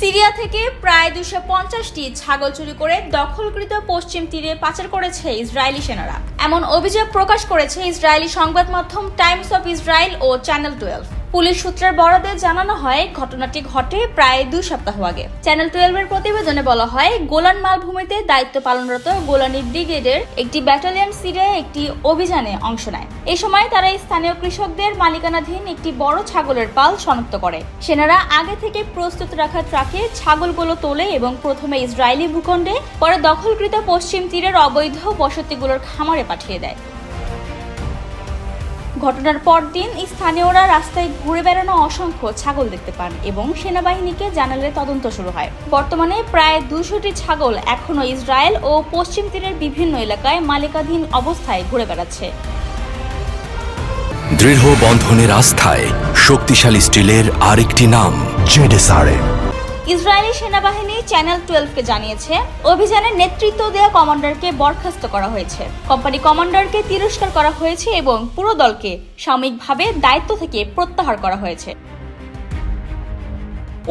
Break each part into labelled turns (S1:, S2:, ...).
S1: Syria থেকে প্রায় দুশো পঞ্চাশটি ছাগল চুরি করে দখলকৃত পশ্চিম তীরে পাচার করেছে ইসরায়েলি সেনারা। এমন অভিযোগ প্রকাশ করেছে ইসরায়েলি সংবাদ মাধ্যম টাইমস অফ ইসরায়েল ও চ্যানেল টুয়েলভ। পুলিশ সূত্রের বরাদে জানানো হয়, ঘটনাটি ঘটে প্রায় দুই সপ্তাহ আগে। চ্যানেল টুয়েলভের প্রতিবেদনে বলা হয়, গোলান মালভূমিতে দায়িত্ব পালনরত গোলানি ব্রিগেডের একটি ব্যাটালিয়ন সিরিয়ায় একটি অভিযানে অংশ নেয়। এই সময় তারা স্থানীয় কৃষকদের মালিকানাধীন একটি বড় ছাগলের পাল শনাক্ত করে। সেনারা আগে থেকে প্রস্তুত রাখা ট্রাকে ছাগলগুলো তোলে এবং প্রথমে ইসরায়েলি ভূখণ্ডে, পরে দখলকৃত পশ্চিম তীরের অবৈধ বসতিগুলোর খামারে পাঠিয়ে দেয়। ঘটনার পরদিন স্থানীয়রা রাস্তায় ঘুরে বেড়ানো অসংখ্য ছাগল দেখতে পান এবং সেনাবাহিনীকে জানালে তদন্ত শুরু হয়। বর্তমানে প্রায় দুশোটি ছাগল এখনও ইসরায়েল ও পশ্চিম তীরের বিভিন্ন এলাকায় মালিকাধীন অবস্থায় ঘুরে বেড়াচ্ছে।
S2: দৃঢ় বন্ধনের আস্থায় শক্তিশালী স্টিলের আরেকটি নাম,
S3: জেডেসআরএম।
S1: ইসরায়েলি সেনাবাহিনী চ্যানেল টুয়েলভকে জানিয়েছে অভিযানের নেতৃত্ব দেওয়া কমান্ডারকে বরখাস্ত করা হয়েছে। কোম্পানি কমান্ডারকে তিরস্কার করা হয়েছে এবং পুরো দলকে সাময়িকভাবে দায়িত্ব থেকে প্রত্যাহার করা হয়েছে।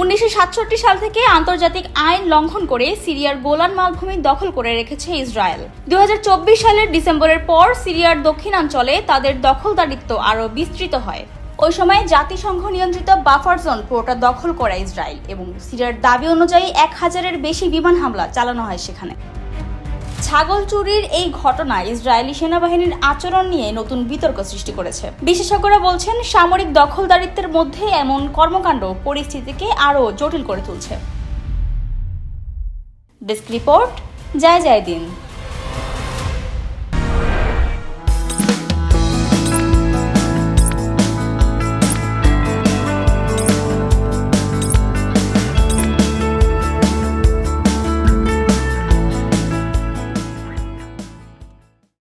S1: উনিশশো সাতষট্টি সাল থেকে আন্তর্জাতিক আইন লঙ্ঘন করে সিরিয়ার গোলান মালভূমি দখল করে রেখেছে ইসরায়েল। দু হাজার চব্বিশ সালের ডিসেম্বরের পর সিরিয়ার দক্ষিণাঞ্চলে তাদের দখলদারিত্ব আরও বিস্তৃত হয়। ওই সময় জাতিসংঘ নিয়ন্ত্রিত বাফার জোন পুরোটা দখল করে ইসরায়েল এবং সিরিয়ার দাবি অনুযায়ী এক হাজারের বেশি বিমান হামলা চালানো হয় সেখানে। ছাগল চুরির এই ঘটনা ইসরায়েলি সেনাবাহিনীর আচরণ নিয়ে নতুন বিতর্ক সৃষ্টি করেছে। বিশেষজ্ঞরা বলছেন, সামরিক দখলদারিত্বের মধ্যে এমন কর্মকাণ্ড পরিস্থিতিকে আরও জটিল করে তুলছে। ডেস্ক রিপোর্ট, জয় জয় দিন।